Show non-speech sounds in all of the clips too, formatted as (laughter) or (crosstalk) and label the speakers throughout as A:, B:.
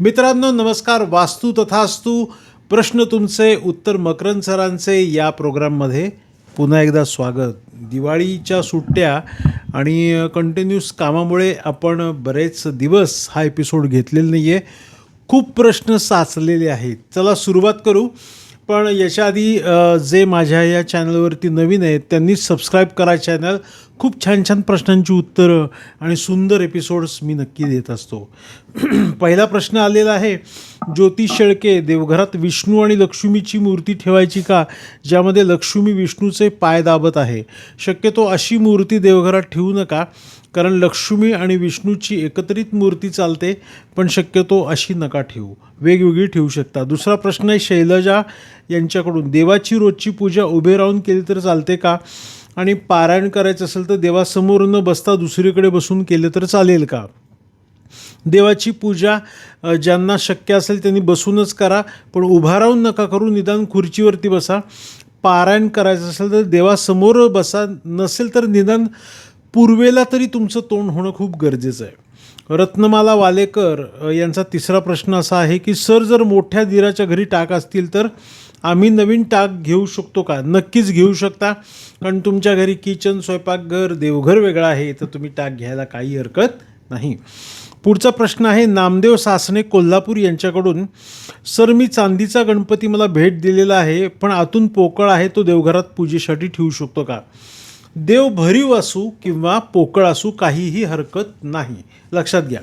A: मित्रांनो नमस्कार. वास्तू तथास्तू प्रश्न तुमचे उत्तर मकरंद सरांचे या प्रोग्राममध्ये पुन्हा एकदा स्वागत. दिवाळीच्या सुट्ट्या आणि कंटिन्यूस कामामुळे आपण बरेच दिवस हा एपिसोड घेतलेला नाही आहे खूप प्रश्न साचलेले आहेत. चला सुरुवात करू. पण याच्याआधी जे माझ्या या चॅनलवरती नवीन आहेत त्यांनी सबस्क्राईब करा चॅनल. खूप छान छान प्रश्नांची उत्तरं आणि सुंदर एपिसोड्स मी नक्की देत असतो. (clears throat) पहिला प्रश्न आलेला आहे ज्योतिष शेळके देवघरात विष्णू आणि लक्ष्मीची मूर्ती ठेवायची का? ज्यामध्ये लक्ष्मी विष्णूचे पाय दाबत आहे. शक्यतो अशी मूर्ती देवघरात ठेवू नका. कारण लक्ष्मी आणि विष्णूची एकत्रित मूर्ती चालते पण शक्यतो अशी नका ठेवू. वेगवेगळी ठेवू शकता. दुसरा प्रश्न आहे शैलजा यांच्याकडून देवाची रोजची पूजा उभे राहून केली तर चालते का? आणि पारायण करायचं असेल तर देवासमोर न बसता दुसरीकडे बसून केले तर चालेल का? देवाची पूजा ज्यांना शक्य असेल त्यांनी बसूनच करा पण उभा राहून नका करू निदान खुर्चीवरती बसा. पारायण करायचं असेल तर देवासमोर बसा नसेल तर निदान पूर्वेला तरी तुमचं तोंड होणं खूप गरजेचं आहे. रत्नमाला वालेकर यांचा तिसरा प्रश्न असा आहे की सर जर मोठ्या दिराच्या घरी टाक असतील तर आम्ही नवीन टाक घेऊ शकतो का? नक्कीच घेऊ शकता. कारण तुमच्या घरी किचन स्वयंपाकघर देवघर वेगळं आहे तर तुम्ही टाक घ्यायला काही हरकत नाही. पुढचा प्रश्न आहे नामदेव सासने कोल्हापूर यांच्याकडून सर मी चांदीचा गणपती मला भेट दिलेला आहे पण आतून पोकळ आहे तो देवघरात पूजेसाठी ठेवू शकतो का? देव भरीव असू किंवा पोकळ असू काहीही हरकत नाही. लक्षात घ्या.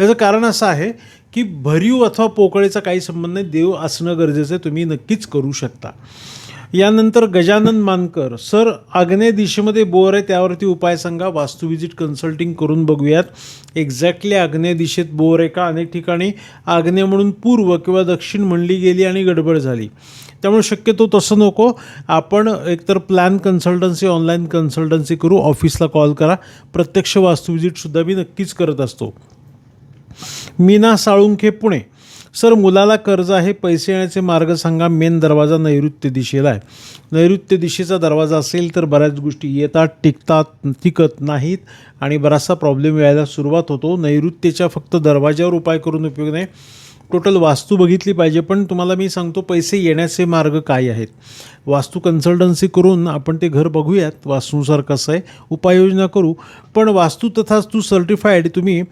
A: याचं कारण असं आहे की भरीव अथवा पोकळीचा काही संबंध नाही. देव असणं गरजेचं आहे. तुम्ही नक्कीच करू शकता. यानंतर गजानन मानकर सर आग्नेय दिशेमध्ये बोर आहे. त्यावरती उपाय सांगा. वास्तू विजिट कन्सल्टिंग करून बघूयात. एक्झॅक्टली आग्नेय दिशेत बोर आहे का? अनेक ठिकाणी आग्नेय म्हणून पूर्व किंवा दक्षिण म्हणली गेली आणि गडबड झाली. त्यामुळे शक्यतो तसं नको. आपण एकतर प्लॅन कन्सल्टन्सी ऑनलाईन कन्सल्टन्सी करू ऑफिसला कॉल करा. प्रत्यक्ष वास्तू विजिटसुद्धा मी नक्कीच करत असतो. मीना साळुंखे पुणे. सर मुलाला कर्ज आहे पैसे येण्याचे मार्ग सांगा. मेन दरवाजा नैऋत्य दिशेला आहे. नैऋत्य दिशेचा दरवाजा असेल तर बऱ्याच गोष्टी येतात टिकतात टिकत नाहीत आणि बराचसा प्रॉब्लेम यायला सुरुवात होतो. नैऋत्यच्या फक्त दरवाजावर उपाय करून उपयोग नाही. टोटल वास्तू बघितली पाहिजे पण तुम्हाला मी सांगतो पैसे येण्याचे मार्ग काय आहेत. वास्तू कन्सल्टन्सी करून आपण ते घर बघूयात वास्तूनुसार कसं आहे उपाययोजना करू. पण वास्तू तथाच तू सर्टिफाईड तुम्ही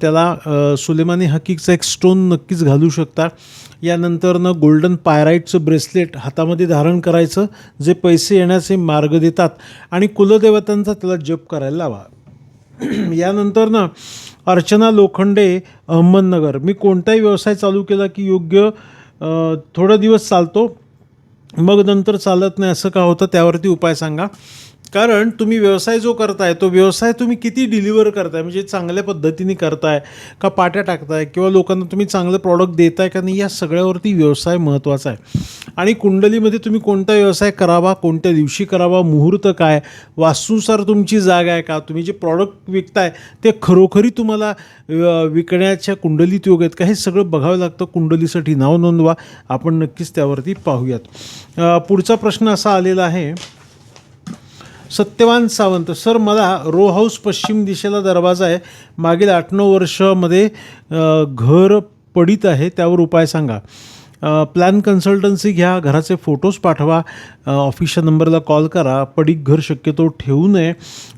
A: त्याला सुलेमानी हकीकचा एक स्टोन नक्कीच घालू शकता. यानंतरनं गोल्डन पायराईटचं ब्रेसलेट हातामध्ये धारण करायचं जे पैसे येण्याचे मार्ग देतात. आणि कुलदेवतांचा त्याला जप करायला लावा. (clears throat) यानंतर ना अर्चना लोखंडे अहमदनगर. मी कोणताही व्यवसाय चालू केला की योग्य थोडा दिवस चालतो. मग नंतर चालत नाही असं का होतं त्यावरती उपाय सांगा. कारण तुम्ही व्यवसाय जो करताय तो व्यवसाय तुम्ही किती डिलिव्हर करताय? म्हणजे चांगल्या पद्धतीने करताय का पाट्या टाकताय किंवा लोकांना तुम्ही चांगलं प्रॉडक्ट देताय का नाही या सगळ्यावरती व्यवसाय महत्त्वाचा आहे. आणि कुंडलीमध्ये तुम्ही कोणता व्यवसाय करावा कोणत्या दिवशी करावा मुहूर्त काय वास्तूनुसार तुमची जागा आहे का तुम्ही जे प्रॉडक्ट विकताय ते खरोखरी तुम्हाला विकण्याच्या कुंडलीत योग आहेत का हे सगळं बघावं लागतं. कुंडलीसाठी नाव नोंदवा. आपण नक्कीच त्यावरती पाहूयात. पुढचा प्रश्न असा आलेला आहे सत्यवान सावंत. सर मला रो हाऊस पश्चिम दिशेला दरवाजा आहे. मागील आठ नऊ वर्षामध्ये घर पडित आहे त्यावर उपाय सांगा. प्लॅन कन्सल्टन्सी घ्या घराचे फोटोज पाठवा ऑफिसच्या नंबरला कॉल करा पडीक घर शक्यतो ठेवू नये.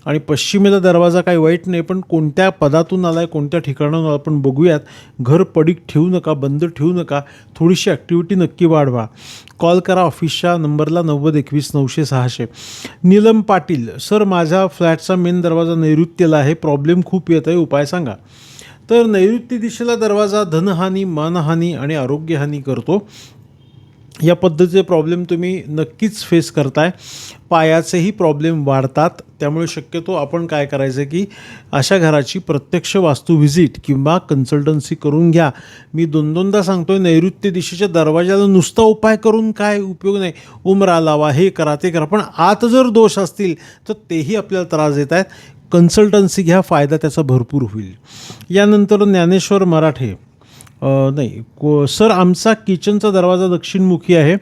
A: आणि पश्चिमेला दरवाजा काही वाईट नाही पण कोणत्या पदातून आला आहे कोणत्या ठिकाणाहून आपण बघूयात. घर पडीक ठेवू नका बंद ठेवू नका थोडीशी ॲक्टिव्हिटी नक्की वाढवा. कॉल करा ऑफिसच्या नंबरला नव्वद एकवीस नऊशे सहाशे. नीलम पाटील सर माझ्या फ्लॅटचा मेन दरवाजा नैऋत्यला आहे प्रॉब्लेम खूप येत आहे उपाय सांगा. तर नैऋत्य दिशेला दरवाजा धनहानी मानहानी आणि आरोग्यहानी करतो. या पद्धतीचे प्रॉब्लेम तुम्ही नक्कीच फेस करताय. पायाचेही प्रॉब्लेम वाढतात. त्यामुळे शक्यतो आपण काय करायचं की अशा घराची प्रत्यक्ष वास्तू व्हिजिट किंवा कन्सल्टन्सी करून घ्या. मी दोन दोनदा सांगतोय नैऋत्य दिशेच्या दरवाजाला नुसता उपाय करून काय उपयोग नाही. उमरा लावा हे करा ते करा. पण आत जर दोष असतील तर तेही आपल्याला त्रास देत आहेत कन्सल्टन्सी घ्या फायदा त्याचा भरपूर होईल. यानंतर ज्ञानेश्वर मराठे नाही को सर आमचा किचनचा दरवाजा दक्षिणमुखी आहे.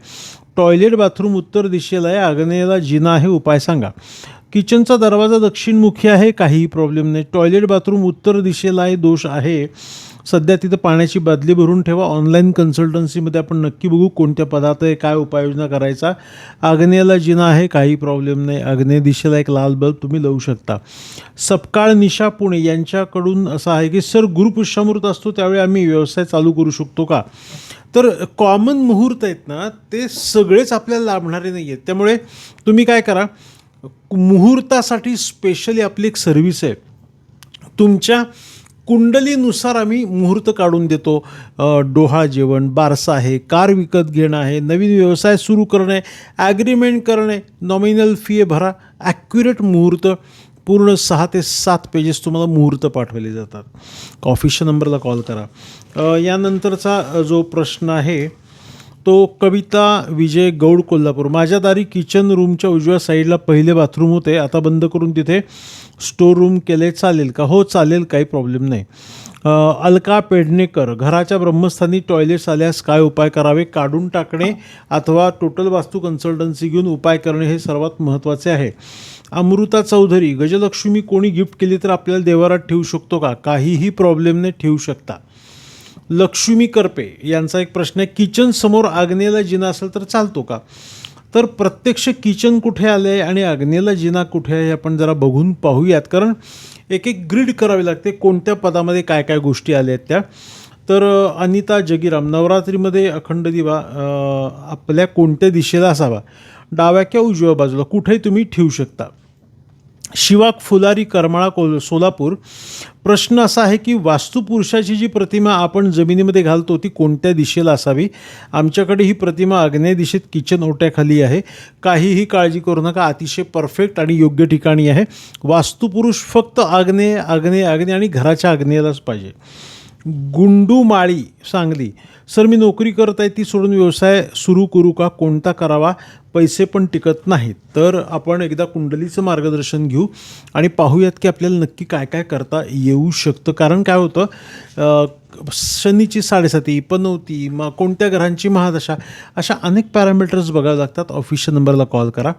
A: टॉयलेट बाथरूम उत्तर दिशेला आहे. आग्नेयला जिना आहे उपाय सांगा. किचनचा दरवाजा दक्षिणमुखी आहे काहीही प्रॉब्लेम नाही. टॉयलेट बाथरूम उत्तर दिशेला आहे दोष आहे. सध्या तिथं पाण्याची बादली भरून ठेवा. ऑनलाईन कन्सल्टन्सीमध्ये आपण नक्की बघू कोणत्या पदार्थ आहे काय उपाययोजना करायचा. आग्नेयाला जिना आहे काही प्रॉब्लेम नाही. आग्नेय दिशेला एक लाल बल्ब तुम्ही लावू शकता. सपकाळ निशा पुणे यांच्याकडून असं आहे की सर गुरुपुष्यामृत असतो त्यावेळी आम्ही व्यवसाय चालू करू शकतो का? तर कॉमन मुहूर्त आहेत ना ते सगळेच आपल्याला लाभणारे नाही आहेत त्यामुळे तुम्ही काय करा मुहूर्तासाठी स्पेशली आपली एक सर्व्हिस आहे. तुमच्या कुंडलीनुसार आम्ही मुहूर्त काढून देतो. डोहा डोहाळ जेवण बारसा आहे कार विकत घेणं आहे नवीन व्यवसाय सुरू करणे ॲग्रीमेंट करणे नॉमिनल फी भरा ॲक्युरेट मुहूर्त पूर्ण सहा ते सात पेजेस तुम्हाला मुहूर्त पाठवले जातात. ऑफिसच्या नंबरला कॉल करा. यानंतरचा जो प्रश्न आहे तो कविता विजय गौड कोल्हापूर. माझ्या दारी किचन रूमच्या उजव्या साईडला पहिले बाथरूम होते. आता बंद करून तिथे स्टोर रूम केले चालेल का? हो चालेल काही प्रॉब्लेम नाही. अलका पेडणेकर घराच्या ब्रह्मस्थानी टॉयलेट्स आल्यास काय उपाय करावे? काढून टाकणे अथवा टोटल वास्तू कन्सल्टन्सी घेऊन उपाय करणे हे सर्वात महत्त्वाचे आहे. अमृता चौधरी गजलक्ष्मी कोणी गिफ्ट केली तर आपल्याला देवारात ठेवू शकतो का? काहीही प्रॉब्लेम नाही ठेवू शकता. लक्ष्मी करपे यांचा एक प्रश्न आहे किचन समोर आग्नेला जिना असेल तर चालतो का? तर प्रत्यक्ष किचन कुठे आलं आहे आणि आग्नेला जिना कुठे आहे हे आपण जरा बघून पाहूयात. कारण एक एक ग्रीड करावी लागते कोणत्या पदामध्ये काय काय गोष्टी आल्या आहेत त्या. तर अनिता जगीराम नवरात्रीमध्ये अखंड दिवा आपल्या कोणत्या दिशेला असावा? डाव्या किंवा उजव्या बाजूला कुठेही तुम्ही ठेवू शकता. शिवाक फुलारी करमाळा कोल सोलापूर. प्रश्न असा आहे की वास्तुपुरुषाची जी प्रतिमा आपण जमिनीमध्ये घालतो ती कोणत्या दिशेला असावी? आमच्याकडे ही प्रतिमा आग्नेय दिशेत किचन ओट्याखाली आहे. काहीही काळजी करू नका अतिशय परफेक्ट आणि योग्य ठिकाणी आहे. वास्तुपुरुष फक्त आग्नेय आग्नेय आग्नेय आणि घराच्या आग्नेयालाच पाहिजे. गुंडू माळी सांगली. सर मी नोकरी करत आहे ती सोडून व्यवसाय सुरू करू का कोणता करावा पैसे पण टिकत नाहीत. तर आपण एकदा कुंडलीचं मार्गदर्शन घेऊ आणि पाहूयात की आपल्याला नक्की काय काय करता येऊ शकतं. कारण काय होतं शनीची साडेसाती पनवती मग कोणत्या ग्रहांची महादशा अशा अनेक पॅरामीटर्स बघावे लागतात. ऑफिशियल नंबरला कॉल करा.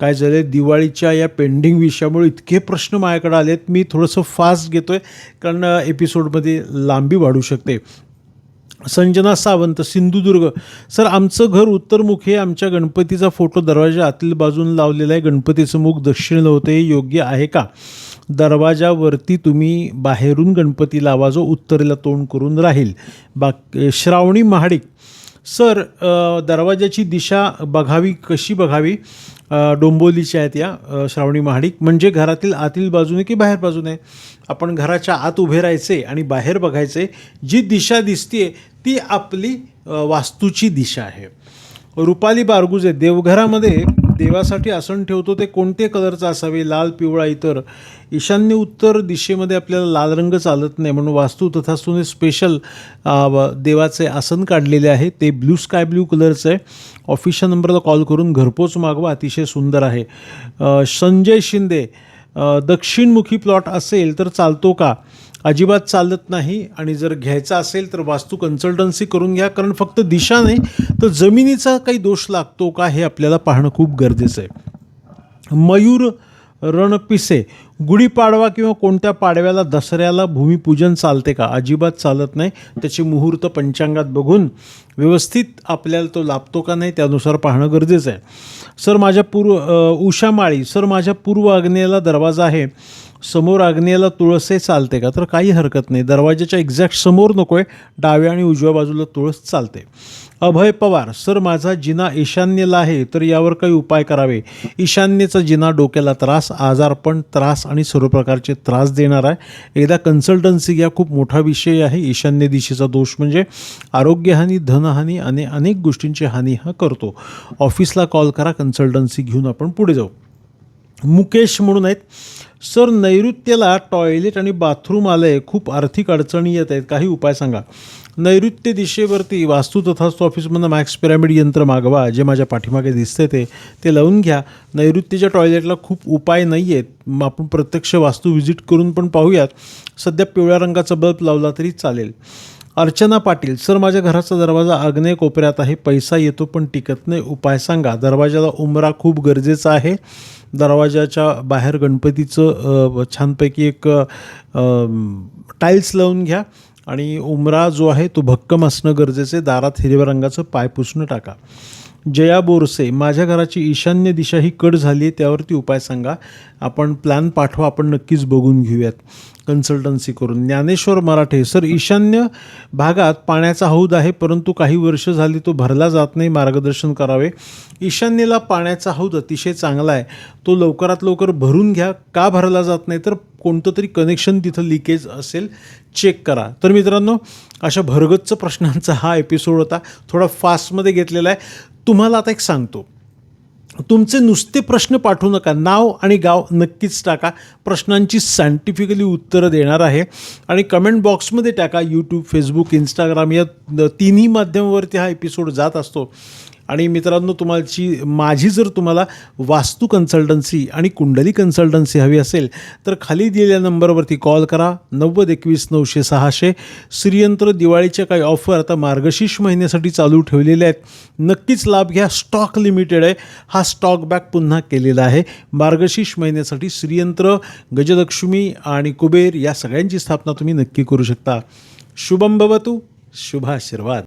A: काय झालं दिवाळीच्या या पेंडिंग विषयामुळे इतके प्रश्न माझ्याकडे आलेत. मी थोडंसं फास्ट घेतो आहे कारण एपिसोडमध्ये लांबी वाढू शकते. संजना सावंत सिंधुदुर्ग. सर आमचं घर उत्तरमुख हे आमच्या गणपतीचा फोटो दरवाजा आतील बाजून लावलेला आहे. गणपतीचं मुख दक्षिणेला होतं. हे योग्य आहे का? दरवाजावरती तुम्ही बाहेरून गणपती लावा जो उत्तरेला तोंड करून राहील. बाक श्रावणी महाडिक. सर दरवाजाची दिशा बघावी कशी बघावी? डोंबोलीच्या आहेत या श्रावणी महाडिक. म्हणजे घरातील आतील बाजूने की बाहेर बाजूने? आपण घराच्या आत उभे राहायचे आणि बाहेर बघायचे. जी दिशा दिसते ती आपली वास्तूची दिशा आहे. रुपाली बारगुजे देवघरामध्ये देवासाठी आसन ठेवतो ते कोणते कलरचं असावे? लाल पिवळा इतर. ईशान्य उत्तर दिशेमध्ये आपल्याला लाल रंग चालत नाही. म्हणून वास्तू तथास्तूने स्पेशल देवाचे आसन काढलेले आहे. ते ब्लू स्काय ब्ल्यू कलरचं आहे. ऑफिशियल नंबरला कॉल करून घरपोच मागवा. अतिशय सुंदर आहे. संजय शिंदे दक्षिणमुखी प्लॉट असेल तर चालतो का? अजिबात चालत नाही आणि जर घ्यायचा असेल तर वास्तू कन्सल्टन्सी करून घ्या. कारण फक्त दिशा नाही तर जमिनीचा काही दोष लागतो का हे आपल्याला पाहणं खूप गरजेचं आहे. मयूर रणपिसे गुढीपाडवा किंवा कोणत्या पाडव्याला दसऱ्याला भूमिपूजन चालते का? अजिबात चालत नाही. त्याची मुहूर्त पंचांगात बघून व्यवस्थित आपल्याला तो लाभतो का नाही त्यानुसार पाहणं गरजेचं आहे. सर माझ्या पूर्व उषामाळी उषा माळी सर माझ्या पूर्व आग्नेयाला दरवाजा आहे. समोर आग्नेयाला तुळस चालते का? तर काही हरकत नाही. दरवाजाच्या एक्झॅक्ट समोर नको आहे डाव्या आणि उजव्या बाजूला तुळस चालते. अभय पवार सर माझा जिना ईशान्येला आहे तर यावर काही उपाय करावे? ईशान्येचा जिना डोक्याला त्रास आजारपण त्रास आणि सर्व प्रकारचे त्रास देणार आहे. एकदा कन्सल्टन्सी घ्या खूप मोठा विषय आहे. ईशान्य दिशेचा दोष म्हणजे आरोग्यहानी धनहानी आणि अनेक गोष्टींची हानी हा करतो. ऑफिसला कॉल करा कन्सल्टन्सी घेऊन आपण पुढे जाऊ. मुकेश म्हणून आहेत. सर नैऋत्येला टॉयलेट आणि बाथरूम आलं आहे खूप आर्थिक अडचणी येत आहेत. काही उपाय सांगा. नैऋत्य दिशेवरती वास्तू तथास्तू ऑफिसमधनं मॅक्स पिरामिड यंत्र मागवा. जे माझ्या पाठीमागे दिसते ते ते लावून घ्या. नैऋत्यच्या टॉयलेटला खूप उपाय नाही आहेत मग आपण प्रत्यक्ष वास्तू व्हिजिट करून पण पाहूयात. सध्या पिवळ्या रंगाचा बल्ब लावला तरी चालेल. अर्चना पाटील सर माझ्या घराचा दरवाजा आग्नेय कोपऱ्यात आहे पैसा येतो पण टिकत नाही. उपाय सांगा. दरवाजाला उमरा खूप गरजेचा आहे. दरवाजाच्या बाहेर गणपतीचं छानपैकी एक टाईल्स लावून घ्या आणि उमरा जो आहे तो भक्कम असणं गरजेचं आहे. दारात हिरव्या रंगाचं पाय पुसणं टाका. जया बोरसे माझ्या घराची ईशान्य दिशा ही कट झाली आहे त्यावरती उपाय सांगा. आपण प्लॅन पाठवा आपण नक्कीच बघून घेऊयात. कन्सल्टन्सी करून. ज्ञानेश्वर मराठे सर ईशान्य भागात पाण्याचा हौद आहे परंतु काही वर्ष झाली तो भरला जात नाही मार्गदर्शन करावे. ईशान्येला पाण्याचा हौद अतिशय चांगला आहे. तो लवकरात लवकर भरून घ्या. का भरला जात नाही तर कोणतं तरी कनेक्शन तिथं लिकेज असेल चेक करा. तर मित्रांनो अशा भरगच्च प्रश्नांचा हा एपिसोड होता. थोडा फास्टमध्ये घेतलेला आहे. तुम्हाला आता एक सांगतो. तुमचे नुसते प्रश्न पाठवू नका. नाव आणि गाव नक्कीच टाका. प्रश्नांची सायंटिफिकली उत्तरं देणार आहे. आणि कमेंट बॉक्समध्ये टाका. यूट्यूब फेसबुक इंस्टाग्राम या तिन्ही माध्यमावरती हा एपिसोड जात असतो. आणि मित्रांनो तुम्हाची माझी जर तुम्हाला वास्तू कन्सल्टन्सी आणि कुंडली कन्सल्टन्सी हवी असेल तर खाली दिलेल्या नंबरवरती कॉल करा. नव्वद एकवीस नऊशे सहाशे. श्रीयंत्र दिवाळीच्या काही ऑफर आता मार्गशीर्ष महिन्यासाठी चालू ठेवलेल्या आहेत. नक्कीच लाभ घ्या. स्टॉक लिमिटेड आहे. हा स्टॉक बॅक पुन्हा केलेला आहे. मार्गशीर्ष महिन्यासाठी श्रीयंत्र गजलक्ष्मी आणि कुबेर या सगळ्यांची स्थापना तुम्ही नक्की करू शकता. शुभम भवतु. शुभाशीर्वाद